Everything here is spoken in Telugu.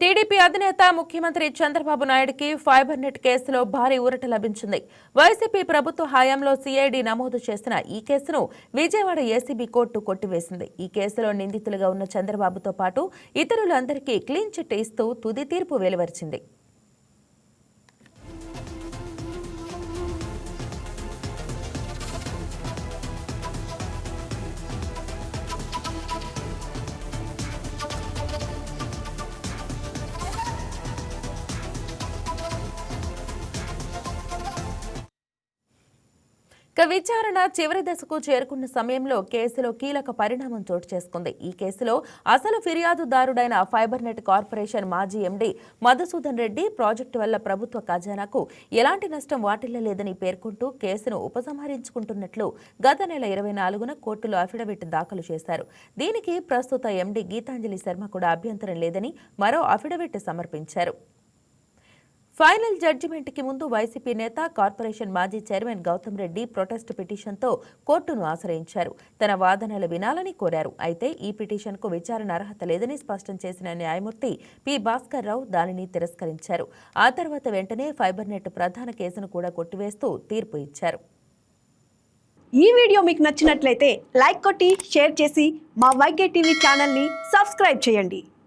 టీడీపీ అధినేత ముఖ్యమంత్రి చంద్రబాబు నాయుడుకి ఫైబర్ నెట్ కేసులో భారీ ఊరట లభించింది. వైసీపీ ప్రభుత్వ హయాంలో సిఐడి నమోదు చేసిన ఈ కేసును విజయవాడ ఏసీబీ కోర్టు కొట్టివేసింది. ఈ కేసులో నిందితులుగా ఉన్న చంద్రబాబుతో పాటు ఇతరులందరికీ క్లీన్ చిట్ ఇస్తూ తుది తీర్పు వెలువరిచింది. ఇక విచారణ చివరి దశకు చేరుకున్న సమయంలో కేసులో కీలక పరిణామం చోటు చేసుకుంది. ఈ కేసులో అసలు ఫిర్యాదుదారుడైన ఫైబర్ నెట్ కార్పొరేషన్ మాజీ ఎండీ మధుసూదన్ రెడ్డి ప్రాజెక్టు వల్ల ప్రభుత్వ ఖజానాకు ఎలాంటి నష్టం వాటిల్లలేదని పేర్కొంటూ కేసును ఉపసంహరించుకుంటున్నట్లు గత నెల ఇరవై నాలుగున కోర్టులో అఫిడవిట్ దాఖలు చేశారు. దీనికి ప్రస్తుత ఎండీ గీతాంజలి శర్మ కూడా అభ్యంతరం లేదని మరో అఫిడవిట్ సమర్పించారు. ఫైనల్ జడ్జిమెంట్కి ముందు వైసీపీ నేత కార్పొరేషన్ మాజీ చైర్మన్ గౌతమ్ రెడ్డి ప్రొటెస్ట్ పిటిషన్తో కోర్టును ఆశ్రయించారు. తన వాదనలు వినాలని కోరారు. అయితే ఈ పిటిషన్కు విచారణ అర్హత లేదని స్పష్టం చేసిన న్యాయమూర్తి పి. భాస్కర్ రావు దానిని తిరస్కరించారు. ఆ తర్వాత వెంటనే ఫైబర్ నెట్ ప్రధాన కేసును కూడా కొట్టివేస్తూ తీర్పు ఇచ్చారు. ఈ వీడియో మీకు నచ్చినట్లయితే లైక్ కొట్టి షేర్ చేసి మా వైకే టీవీ ఛానల్ని సబ్స్క్రైబ్ చేయండి.